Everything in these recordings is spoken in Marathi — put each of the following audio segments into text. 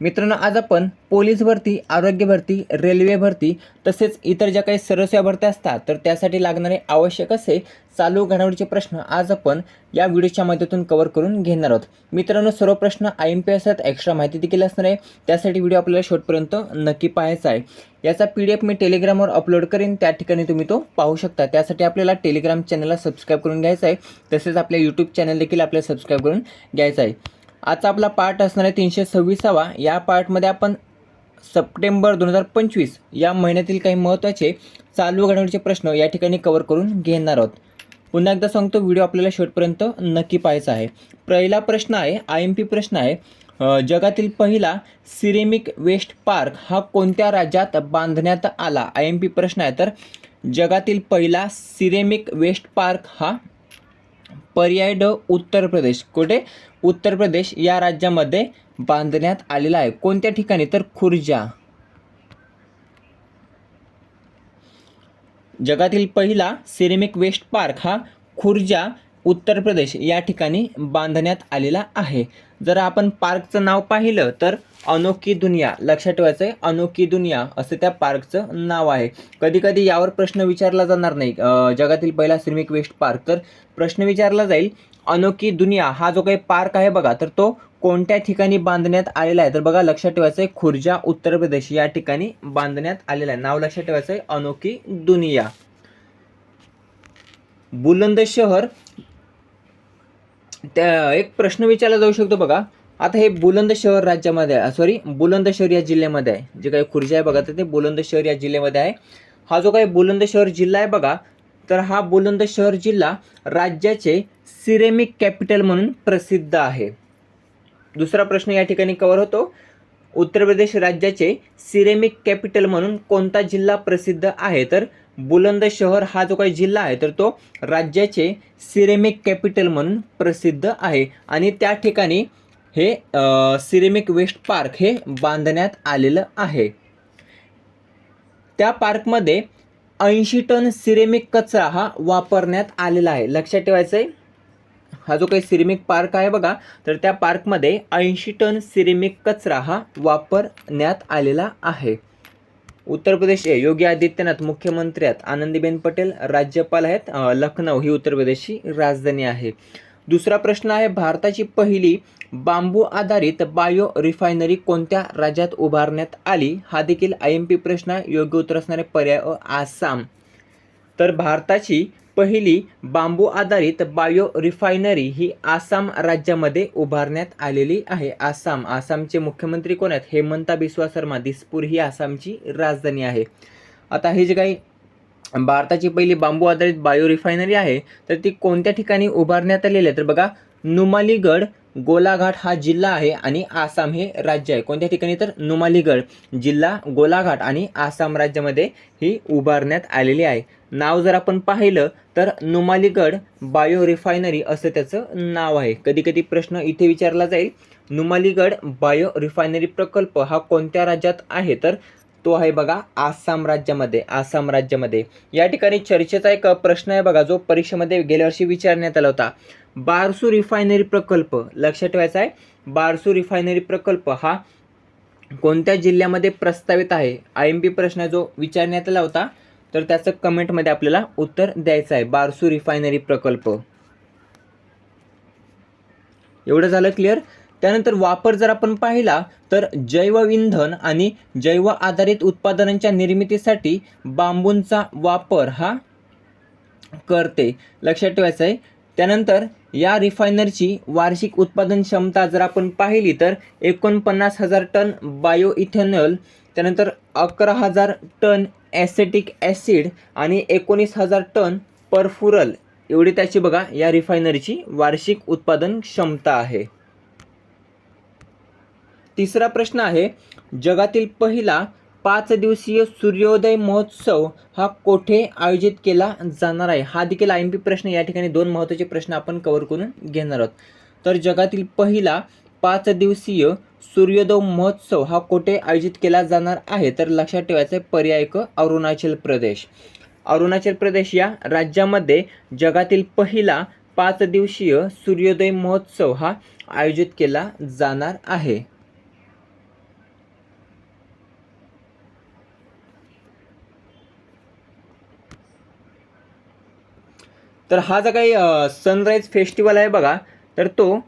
मित्रांनो आज आपण पोलीस भरती आरोग्य भरती रेल्वे भरती तसेच इतर ज्या काही सर्वसेवा भरत्या असतात तर त्यासाठी लागणारे आवश्यक असे चालू घडामोडीचे प्रश्न आज आपण या व्हिडिओच्या माध्यमातून कव्हर करून घेणार आहोत. मित्रांनो सर्व प्रश्न आय एम पी असतात एक्स्ट्रा माहिती देखील असणार आहे. त्यासाठी व्हिडिओ आपल्याला शेवटपर्यंत नक्की पाहायचा आहे. याचा पी डी एफ मी टेलिग्रामवर अपलोड करेन. त्या ठिकाणी तुम्ही तो पाहू शकता. त्यासाठी आपल्याला टेलिग्राम चॅनलला सबस्क्राईब करून घ्यायचा आहे. तसेच आपल्या यूट्यूब चॅनल देखील आपल्याला सबस्क्राईब करून घ्यायचं आहे. आजचा आपला पार्ट असणार आहे तीनशे सव्वीसावा. या पार्टमध्ये आपण सप्टेंबर दोन हजार पंचवीस या महिन्यातील काही महत्त्वाचे चालू घडामोडीचे प्रश्न या ठिकाणी कव्हर करून घेणार आहोत. पुन्हा एकदा सांगतो व्हिडिओ आपल्याला शेवटपर्यंत नक्की पाहायचा आहे. पहिला प्रश्न आहे आय एम पी प्रश्न आहे. जगातील पहिला सिरेमिक वेस्ट पार्क हा कोणत्या राज्यात बांधण्यात आला? आय एम पी प्रश्न आहे. तर जगातील पहिला सिरेमिक वेस्ट पार्क हा पर्याय ड उत्तर प्रदेश. कुठे? उत्तर प्रदेश या राज्यामध्ये बांधण्यात आलेला आहे. कोणत्या ठिकाणी? तर खुर्जा. जगातील पहिला सिरेमिक वेस्ट पार्क हा खुर्जा उत्तर प्रदेश या ठिकाणी बांधण्यात आलेला आहे. जर आपण पार्कचं नाव पाहिलं तर अनोखी दुनिया लक्षात ठेवायचं आहे अनोखी दुनिया असं त्या पार्कचं नाव आहे. कधी कधी यावर प्रश्न विचारला जाणार नाही. जगातील पहिला सिरेमिक वेस्ट पार्क. तर प्रश्न विचारला जाईल अनोखी दुनिया हा जो काही पार्क आहे बघा तर तो कोणत्या ठिकाणी बांधण्यात आलेला आहे? तर बघा लक्षात ठेवायचं आहे खुर्जा उत्तर प्रदेश या ठिकाणी बांधण्यात आलेला आहे. नाव लक्षात ठेवायचं आहे अनोखी दुनिया. बुलंद शहर त्या एक प्रश्न विचारला जाऊ शकतो बघा. आता हे बुलंद शहर राज्यामध्ये आहे. सॉरी बुलंद शहर या जिल्ह्यामध्ये आहे. जे काही खुर्जा आहे बघा तर ते बुलंद शहर या जिल्ह्यामध्ये आहे. हा जो काही बुलंद शहर जिल्हा आहे बघा तर हा बुलंद शहर जिल्हा राज्याचे सिरेमिक कॅपिटल म्हणून प्रसिद्ध आहे. दुसरा प्रश्न या ठिकाणी कव्हर होतो. उत्तर प्रदेश राज्याचे सिरेमिक कॅपिटल म्हणून कोणता जिल्हा प्रसिद्ध आहे? तर बुलंद शहर हा जो काही जिल्हा आहे तर तो राज्याचे सिरेमिक कॅपिटल म्हणून प्रसिद्ध आहे. आणि त्या ठिकाणी हे सिरेमिक वेस्ट पार्क हे बांधण्यात आलेलं आहे. त्या पार्कमध्ये ऐंशी टन सिरेमिक कचरा हा वापरण्यात आलेला आहे. लक्षात ठेवायचं आहे हा जो काही सिरेमिक पार्क आहे बघा तर त्या पार्कमध्ये ऐंशी टन सिरेमिक कचरा हा वापरण्यात आलेला आहे. उत्तर प्रदेश योगी आदित्यनाथ मुख्यमंत्री आहेत आनंदीबेन पटेल राज्यपाल आहेत लखनौ ही उत्तर प्रदेशची राजधानी आहे. दुसरा प्रश्न आहे भारताची पहिली बांबू आधारित बायो रिफायनरी कोणत्या राज्यात उभारण्यात आली? हा देखील आय एम पी प्रश्न आहे. योग्य उत्तर असणारे पर्याय आसाम. तर भारताची पहिली बांबू आधारित बायो रिफायनरी ही आसाम राज्यामध्ये उभारण्यात आलेली आहे. आसाम आसामचे मुख्यमंत्री कोण आहेत? हेमंता बिस्वा शर्मा दिसपूर ही आसामची राजधानी आहे. आता हे जे काही भारताची पहिली बांबू आधारित बायो रिफायनरी आहे तर ती कोणत्या ठिकाणी उभारण्यात आलेली आहे? तर बघा नुमालीगड गोलाघाट हा जिल्हा आहे आणि आसाम हे राज्य आहे. कोणत्या ठिकाणी? तर नुमालीगड जिल्हा गोलाघाट आणि आसाम राज्यामध्ये ही उभारण्यात आलेली आहे. नाव जर आपण पाहिलं तर नुमालीगड बायो रिफायनरी असं त्याचं नाव आहे. कधी कधी प्रश्न इथे विचारला जाईल नुमालीगड बायो रिफायनरी प्रकल्प हा कोणत्या राज्यात आहे? तर तो आहे बघा आसाम राज्यामध्ये आसाम राज्यामध्ये. या ठिकाणी चर्चेचा एक प्रश्न आहे बघा जो परीक्षेमध्ये गेल्या वर्षी विचारण्यात आला होता. बारसू रिफायनरी प्रकल्प लक्षात ठेवायचा आहे बारसू रिफायनरी प्रकल्प हा कोणत्या जिल्ह्यामध्ये प्रस्तावित आहे? आय एम पी प्रश्न जो विचारण्यात आला होता तर त्याचं कमेंटमध्ये आपल्याला उत्तर द्यायचं आहे. बारसू रिफायनरी प्रकल्प. एवढं झालं क्लिअर त्यानंतर वापर जर आपण पाहिला तर जैव इंधन आणि जैव आधारित उत्पादनांच्या निर्मितीसाठी बांबूंचा वापर हा करते. लक्षात ठेवायचं आहे. त्यानंतर या रिफायनरची वार्षिक उत्पादन क्षमता जर आपण पाहिली तर एकोणपन्नास हजार टन बायो इथेनॉल त्यानंतर अकरा हजार टन ॲसेटिक ॲसिड आणि एकोणीस हजार टन परफुरल. एवढी त्याची बघा या रिफायनरीची वार्षिक उत्पादन क्षमता आहे. तिसरा प्रश्न आहे जगातील पहिला पाच दिवसीय सूर्योदय महोत्सव हा कोठे आयोजित केला जाणार आहे? हा देखील आय एम पी प्रश्न या ठिकाणी दोन महत्त्वाचे प्रश्न आपण कवर करून घेणार आहोत. तर जगातील पहिला पाच दिवसीय सूर्योदय महोत्सव हा कोठे आयोजित केला जाणार आहे? तर लक्षात ठेवायचं आहे पर्याय क अरुणाचल प्रदेश. अरुणाचल प्रदेश या राज्यामध्ये जगातील पहिला पाच दिवसीय सूर्योदय महोत्सव हा आयोजित केला जाणार आहे. तर हा जो काही सनराईज फेस्टिवल आहे बघा तर तो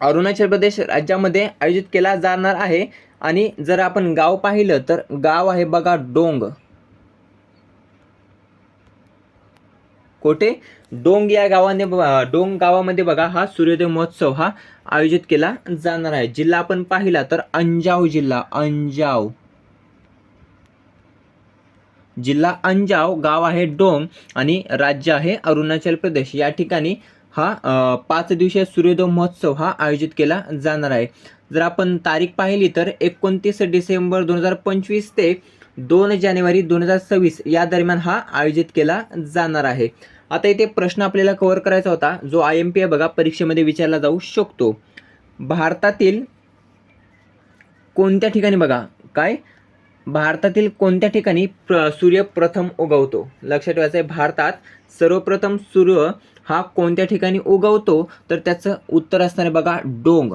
अरुणाचल प्रदेश राज्यामध्ये आयोजित केला जाणार आहे. आणि जर आपण गाव पाहिलं तर गाव आहे बघा डोंग. कोठे? डोंग या गावाने ब- डोंग गावामध्ये बघा हा सूर्योदय महोत्सव हा आयोजित केला जाणार आहे. जिल्हा आपण पाहिला तर अंजाव जिल्हा अंजाव. जिल्हा अंजाव गाव आहे डोंग आणि राज्य आहे अरुणाचल प्रदेश. या ठिकाणी हा पाच दिवसीय सूर्योदय महोत्सव हा आयोजित केला जाणार आहे. जर आपण तारीख पाहिली तर एकोणतीस डिसेंबर दोन हजार पंचवीस ते दोन जानेवारी दोन हजार सव्वीस या दरम्यान हा आयोजित केला जाणार आहे. आता इथे प्रश्न आपल्याला कव्हर करायचा होता जो आय एम पी आहे बघा परीक्षेमध्ये विचारला जाऊ शकतो. भारतातील कोणत्या ठिकाणी बघा काय? भारतातील कोणत्या ठिकाणी प्र सूर्य प्रथम उगवतो? लक्षात ठेवायचं आहे भारतात सर्वप्रथम सूर्य हा कोणत्या ठिकाणी उगवतो? तर त्याचं उत्तर असणार बघा डोंग.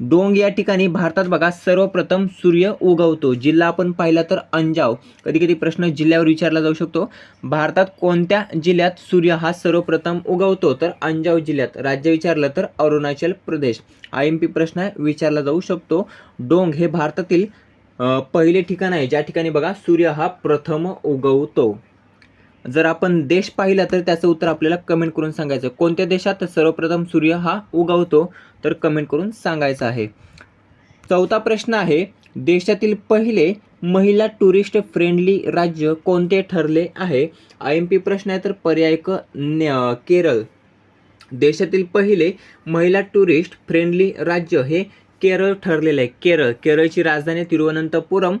डोंग या ठिकाणी भारतात बघा सर्वप्रथम सूर्य उगवतो. जिल्हा आपण पाहिला तर अंजाव. कधी कधी प्रश्न जिल्ह्यावर विचारला जाऊ शकतो. भारतात कोणत्या जिल्ह्यात सूर्य हा सर्वप्रथम उगवतो? तर अंजाव जिल्ह्यात. राज्य विचारलं तर Arunachal Pradesh. I M P प्रश्न विचारला जाऊ शकतो. डोंग हे भारतातील पहिले ठिकाण आहे. ज्या ठिकाणी बघा सूर्य हा प्रथम उगवतो. जर आपण देश पाहिला तर त्याचं उत्तर आपल्याला कमेंट करून सांगायचं कोणत्या देशात सर्वप्रथम सूर्य हा उगवतो? तर कमेंट करून सांगायचं आहे. चौथा प्रश्न आहे देशातील पहिले महिला टुरिस्ट फ्रेंडली राज्य कोणते ठरले आहे? आय एम पी प्रश्न आहे तर पर्याय क केरळ. देशातील पहिले महिला टुरिस्ट फ्रेंडली राज्य हे केरळ ठरलेलं आहे. केरळ केरळची राजधानी तिरुवनंतपुरम.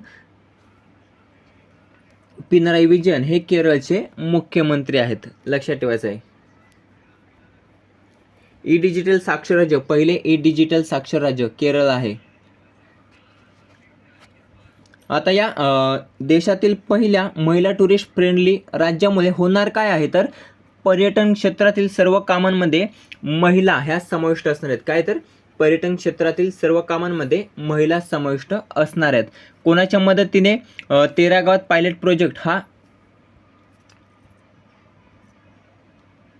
पिनराई विजयन हे केरळचे मुख्यमंत्री आहेत. लक्षात ठेवायचं आहे. ई डिजिटल साक्षर राज्य पहिले ई डिजिटल साक्षर राज्य केरळ आहे. आता या देशातील पहिल्या महिला टुरिस्ट फ्रेंडली राज्यामुळे होणार काय आहे? तर पर्यटन क्षेत्रातील सर्व कामांमध्ये महिला ह्या समाविष्ट असणार आहेत. काय तर? पर्यटन क्षेत्रातील सर्व कामांमध्ये महिला समाविष्ट असणार आहेत. कोणाच्या मदतीने तेरा गावात पायलट प्रोजेक्ट हा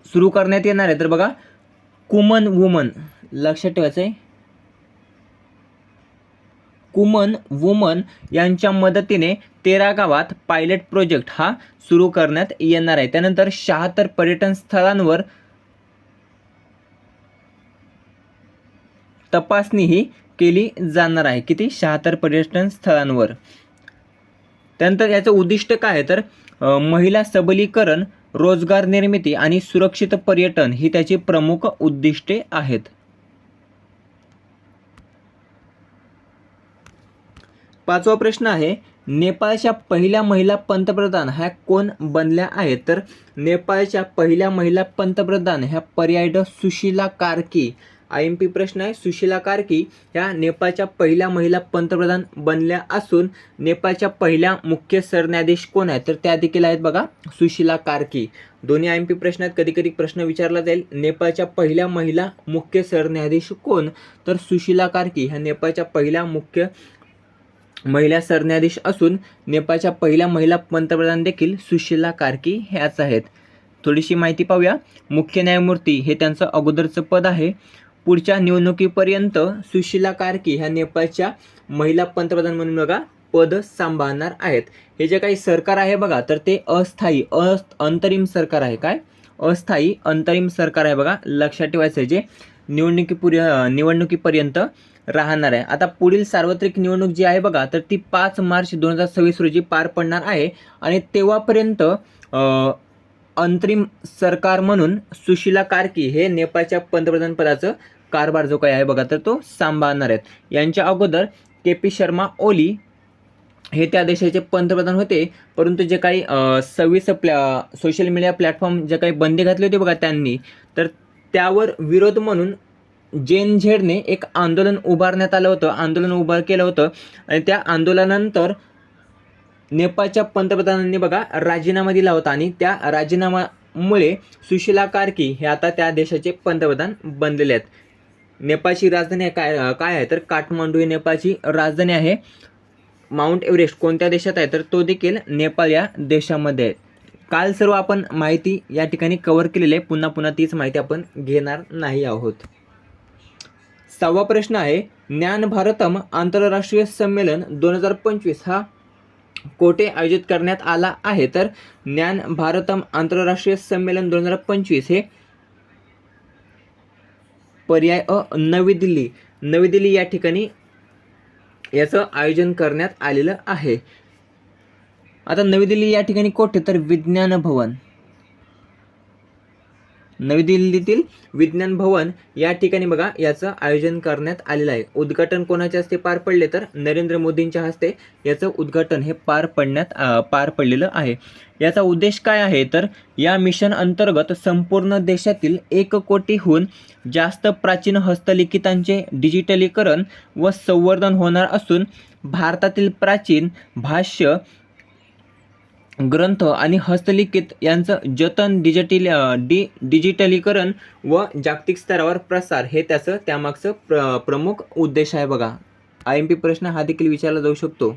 सुरू करण्यात येणार आहे? तर बघा कुमन वुमन लक्षात ठेवायचं आहे कुमन वुमन यांच्या मदतीने तेरा गावात पायलट प्रोजेक्ट हा सुरू करण्यात येणार आहे. त्यानंतर शहात्तर पर्यटन स्थळांवर तपासणीही केली जाणार आहे. किती? शहात्तर पर्यटन स्थळांवर. त्यानंतर याचं उद्दिष्ट काय आहे? तर महिला सबलीकरण रोजगार निर्मिती आणि सुरक्षित पर्यटन ही त्याची प्रमुख उद्दिष्टे आहेत. पाचवा प्रश्न आहे नेपाळच्या पहिल्या महिला पंतप्रधान ह्या कोण बनल्या आहेत? तर नेपाळच्या पहिल्या महिला पंतप्रधान ह्या पर्यायड Sushila Karki I M P प्रश्न आहे. सुशीला कार्की ह्या नेपाळच्या पहिल्या महिला पंतप्रधान बनल्या असून नेपाळच्या पहिल्या मुख्य सरन्यायाधीश कोण आहेत तर त्या देखील आहेत बघा सुशीला कार्की. दोन्ही आय एम पी प्रश्न आहेत. कधी कधी प्रश्न विचारला जाईल नेपाळच्या पहिल्या महिला मुख्य सरन्यायाधीश कोण? तर सुशीला कार्की ह्या नेपाळच्या पहिल्या मुख्य महिला सरन्यायाधीश असून नेपाळच्या पहिल्या महिला पंतप्रधान देखील सुशीला कार्की ह्याच आहेत. थोडीशी माहिती पाहूया. मुख्य न्यायमूर्ती हे त्यांचं अगोदरचं पद आहे. पुढच्या निवडणुकीपर्यंत सुशीला कार्की ह्या नेपाळच्या महिला पंतप्रधान म्हणून बघा पद सांभाळणार आहेत. हे जे काही सरकार आहे बघा तर ते अस्थायी अ अंतरिम सरकार आहे. काय? अस्थायी अंतरिम सरकार आहे बघा. लक्षात ठेवायचं आहे जे निवडणुकीपुर निवडणुकीपर्यंत राहणार आहे. आता पुढील सार्वत्रिक निवडणूक जी आहे बघा तर ती पाच मार्च दोन हजार सव्वीस रोजी पार पडणार आहे. आणि तेव्हापर्यंत अंतरिम सरकार म्हणून सुशीला कार्की हे नेपाळच्या पंतप्रधान पदाचं कारभार जो काही आहे बघा तर तो सांभाळणार आहेत. यांच्या अगोदर के पी शर्मा ओली हे त्या देशाचे पंतप्रधान होते. परंतु जे काही सव्वीस प्लॅ सोशल मीडिया प्लॅटफॉर्म जे काही बंदी घातली होती बघा त्यांनी तर त्यावर विरोध म्हणून जेन झेडने एक आंदोलन उभारण्यात आलं होतं आंदोलन उभं केलं होतं. आणि त्या आंदोलनानंतर नेपाळच्या पंतप्रधानांनी बघा राजीनामा दिला होता आणि त्या राजीनामामुळे सुशीला कार्की हे आता त्या देशाचे पंतप्रधान बनलेले आहेत. नेपाळची राजधानी आहे काय काय आहे? तर काठमांडू ही नेपाळची राजधानी आहे. माउंट एव्हरेस्ट कोणत्या देशात आहे? तर तो देखील नेपाळ या देशामध्ये आहे. काल सर्व आपण माहिती या ठिकाणी कव्हर केलेली आहे. पुन्हा पुन्हा तीच माहिती आपण घेणार नाही आहोत. सहावा प्रश्न आहे ज्ञान भारतम आंतरराष्ट्रीय संमेलन दोन हजार पंचवीस हा कोठे आयोजित करण्यात आला आहे. तर ज्ञान भारतम आंतरराष्ट्रीय संमेलन दोन हजार पंचवीस हे पर्याय अ नवी दिल्ली. नवी दिल्ली या ठिकाणी याचं आयोजन करण्यात आलेलं आहे. आता नवी दिल्ली या ठिकाणी कोठे? तर विज्ञान भवन. नवी दिल्लीतील विज्ञान भवन या ठिकाणी बघा याचं आयोजन करण्यात आलेलं आहे. उद्घाटन कोणाच्या हस्ते पार पडले तर नरेंद्र मोदींच्या हस्ते याचं उद्घाटन हे पार पडण्यात पार पडलेलं आहे. याचा उद्देश काय आहे? तर या मिशन अंतर्गत संपूर्ण देशातील एक कोटीहून जास्त प्राचीन हस्तलिखितांचे डिजिटलीकरण व संवर्धन होणार असून भारतातील प्राचीन भाष्य ग्रंथ आणि हस्तलिखित यांचं जतन डिजिटल डि डिजिटलीकरण व जागतिक स्तरावर प्रसार हे त्याचं त्यामागचं प्र प्रमुख उद्देश आहे बघा. आय एम पी प्रश्न हा देखील विचारला जाऊ शकतो.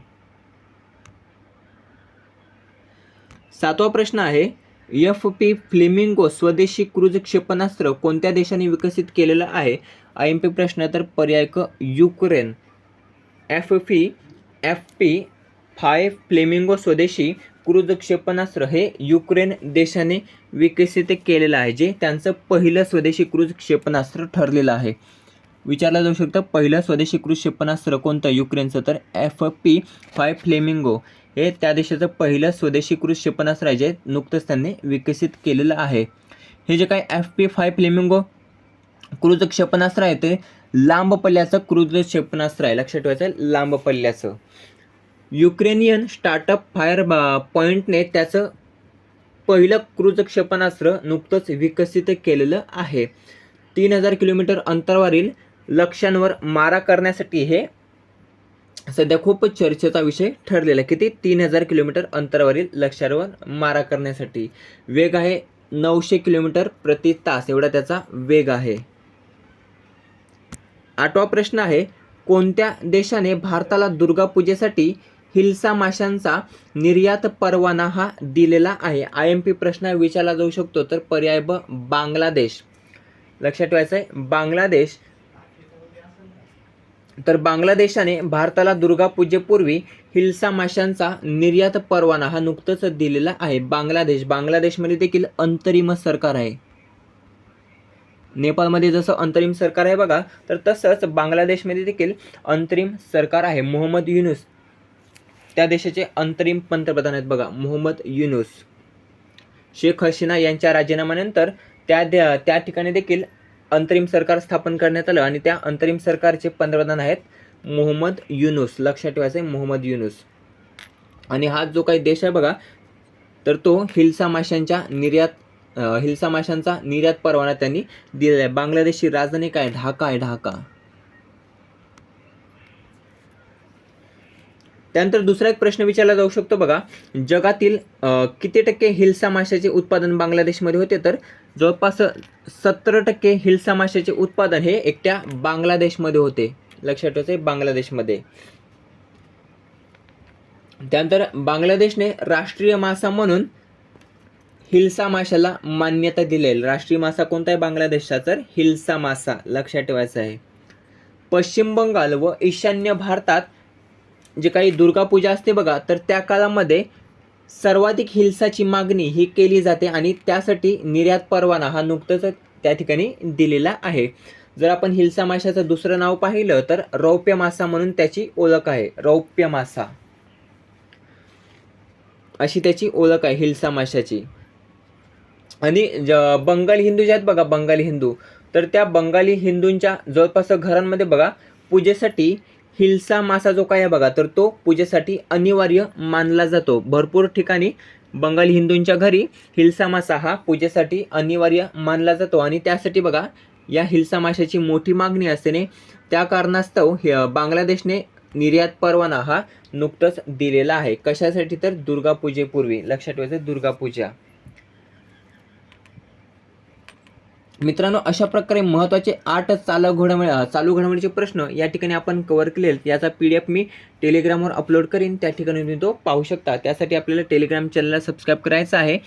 सातवा प्रश्न आहे एफ पी फ्लेमिंगो स्वदेशी क्रूज क्षेपणास्त्र कोणत्या देशाने विकसित केलेलं आहे? आय एम पी प्रश्न तर पर्याय क Ukraine. F P F P five flamingo स्वदेशी क्रूज क्षेपणास्त्र हे युक्रेन देशाने विकसित केलेलं आहे जे त्यांचं पहिलं स्वदेशी क्रूज क्षेपणास्त्र ठरलेलं आहे. विचारलं जाऊ शकतं पहिलं स्वदेशी क्रूज क्षेपणास्त्र कोणतं युक्रेनचं? तर एफ पी फाय फ्लेमिंगो हे त्या देशाचं पहिलं स्वदेशी क्रूज क्षेपणास्त्र आहे जे नुकतंच त्यांनी विकसित केलेलं आहे. हे जे काय F P five flamingo cruise क्षेपणास्त्र आहे ते लांब पल्ल्याचं क्रूज क्षेपणास्त्र आहे. लक्षात ठेवायचं आहे लांब पल्ल्याचं युक्रेनियन स्टार्टअप फायर पॉईंटने त्याचं पहिलं क्रूज क्षेपणास्त्र नुकतंच विकसित केलेलं आहे. तीन हजार किलोमीटर अंतरावरील लक्ष्यांवर मारा करण्यासाठी हे सध्या खूप चर्चेचा विषय ठरलेला आहे. किती? तीन हजार किलोमीटर अंतरावरील लक्ष्यांवर मारा करण्यासाठी. वेग आहे नऊशे किलोमीटर प्रति तास. एवढा त्याचा वेग आहे. आठवा प्रश्न आहे कोणत्या देशाने भारताला दुर्गापूजेसाठी हिल्सा माशांचा निर्यात परवाना हा दिलेला आहे. आय एम पी प्रश्न विचारला जाऊ शकतो तर पर्याय ब बांगलादेश. लक्षात ठेवायचं आहे बांगलादेश. तर बांगलादेशाने भारताला दुर्गापूजेपूर्वी हिल्सा माशांचा निर्यात परवाना हा नुकतंच दिलेला आहे. बांगलादेश बांगलादेशमध्ये देखील अंतरिम सरकार आहे. नेपाळमध्ये जसं अंतरिम सरकार आहे बघा तर तसंच बांगलादेशमध्ये देखील अंतरिम सरकार आहे. मोहम्मद युनुस त्या देशाचे अंतरिम पंतप्रधान आहेत बघा मोहम्मद युनुस. शेख हसीना यांच्या राजीनाम्यानंतर त्या दे त्या ठिकाणी देखील अंतरिम सरकार स्थापन करण्यात आलं आणि त्या अंतरिम सरकारचे पंतप्रधान आहेत मोहम्मद युनुस. लक्षात ठेवायचं आहे मोहम्मद युनुस. आणि हा जो काही देश आहे बघा तर तो हिलसा माशांच्या निर्यात हिलसा माशांचा निर्यात परवाना त्यांनी दिलेला आहे. बांगलादेशची राजधानी काय ढाका आहे ढाका. त्यानंतर दुसरा एक प्रश्न विचारला जाऊ शकतो बघा. जगातील किती टक्के हिल्सा माशाचे उत्पादन बांगलादेशमध्ये होते? तर जवळपास सत्तर टक्के हिल्सा माशाचे उत्पादन हे एकट्या बांगलादेशमध्ये होते. लक्षात ठेवायचे बांगलादेशमध्ये. त्यानंतर बांगलादेशने राष्ट्रीय मासा म्हणून हिल्सा माशाला मान्यता दिलेली राष्ट्रीय मासा कोणता आहे बांगलादेशचा? तर हिल्सा मासा लक्षात ठेवायचा आहे पश्चिम बंगाल व ईशान्य भारतात जे काही दुर्गापूजा असते बघा तर त्या काळामध्ये सर्वाधिक हिल्साची मागणी ही केली जाते आणि त्यासाठी निर्यात परवाना हा नुकतंच त्या ठिकाणी दिलेला आहे. जर आपण हिल्सा माशाचं दुसरं नाव पाहिलं तर रौप्य मासा म्हणून त्याची ओळख आहे. रौप्य मासा. अशी त्याची ओळख आहे हिल्सा माशाची. आणि ज बंगाल हिंदू जे आहेत बघा बंगाली हिंदू. तर त्या बंगाली हिंदूंच्या जवळपास घरांमध्ये बघा पूजेसाठी हिलसा मासा जो काय आहे बघा तर तो पूजेसाठी अनिवार्य मानला जातो. भरपूर ठिकाणी बंगाली हिंदूंच्या घरी हिलसा मासा हा पूजेसाठी अनिवार्य मानला जातो. आणि त्यासाठी बघा या हिलसा माशाची मोठी मागणी असते त्या कारणास्तव हे बांगलादेशने निर्यात परवाना हा नुकतंच दिलेला आहे. कशासाठी तर दुर्गापूजेपूर्वी. लक्षात ठेवायचं दुर्गापूजा. मित्रांनो अशा प्रकारे महत्त्वाचे आठ चालू घडामोडी चालू घडामोडीचे प्रश्न या ठिकाणी आपण कव्हर केले याचा पी डी एफ मी टेलिग्रामवर अपलोड करीन. त्या ठिकाणी तुम्ही तो पाहू शकता. त्यासाठी आपल्याला टेलिग्राम चॅनलला सबस्क्राईब करायचं आहे.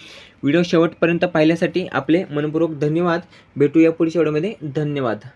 व्हिडिओ शेवटपर्यंत पाहिल्यासाठी आपले मनपूर्वक धन्यवाद. भेटूया पुढच्या व्हिडिओमध्ये धन्यवाद.